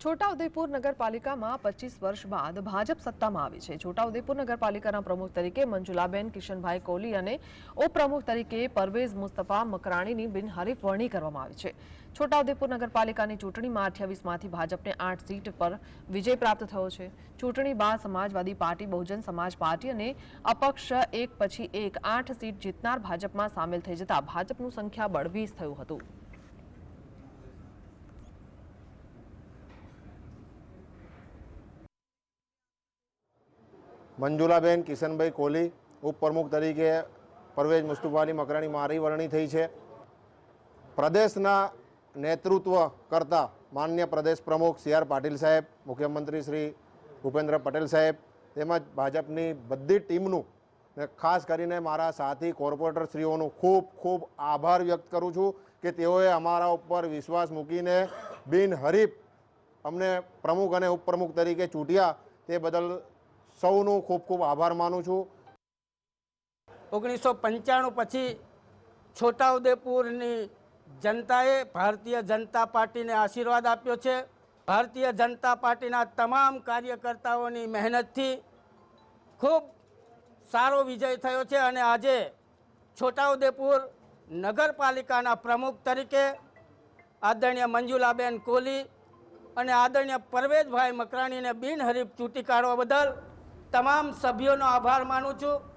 છોટાઉદેપુર નગરપાલિકામાં પચીસ વર્ષ બાદ ભાજપ સત્તામાં આવી છે. છોટાઉદેપુર નગરપાલિકાના પ્રમુખ તરીકે મંજુલાબેન, કિશનભાઈ કોહલી અને ઉપપ્રમુખ તરીકે પરવેઝ મુસ્તફા મકરાણીની બિનહરીફ વરણી કરવામાં આવી છે. છોટાઉદેપુર નગરપાલિકાની ચૂંટણીમાં અઠ્યાવીસમાંથી ભાજપને આઠ સીટ પર વિજય પ્રાપ્ત થયો છે. ચૂંટણી બાદ સમાજવાદી પાર્ટી, બહુજન સમાજ પાર્ટી અને અપક્ષ એક પછી એક આઠ સીટ જીતનાર ભાજપમાં સામેલ થઈ જતા ભાજપનું સંખ્યાબળ વીસ થયું હતું. મંજુલાબેન, કિશનભાઈ કોહલી, ઉપપ્રમુખ તરીકે પરવેજ મુસ્તુફાની મકરાણી મારી વરણી થઈ છે. પ્રદેશના નેતૃત્વ કરતા માન્ય પ્રદેશ પ્રમુખ સી આર પાટીલ સાહેબ, મુખ્યમંત્રી શ્રી ભૂપેન્દ્ર પટેલ સાહેબ, તેમજ ભાજપની બધી ટીમનું ને ખાસ કરીને મારા સાથી કોર્પોરેટરશ્રીઓનું ખૂબ ખૂબ આભાર વ્યક્ત કરું છું કે તેઓએ અમારા ઉપર વિશ્વાસ મૂકીને બિનહરીફ અમને પ્રમુખ અને ઉપપ્રમુખ તરીકે ચૂંટ્યા તે બદલ સૌનું ખૂબ ખૂબ આભાર માનું છું. ઓગણીસો પંચાણું પછી છોટાઉદેપુરની જનતાએ ભારતીય જનતા પાર્ટીને આશીર્વાદ આપ્યો છે. ભારતીય જનતા પાર્ટીના તમામ કાર્યકર્તાઓની મહેનતથી ખૂબ સારો વિજય થયો છે અને આજે છોટાઉદેપુર નગરપાલિકાના પ્રમુખ તરીકે આદરણીય મંજુલાબેન કોહલી અને આદરણીય પરવેજભાઈ મકરાણીને બિનહરીફ ચૂંટી કાઢવા બદલ તમામ સભ્યોનો આભાર માનું છું.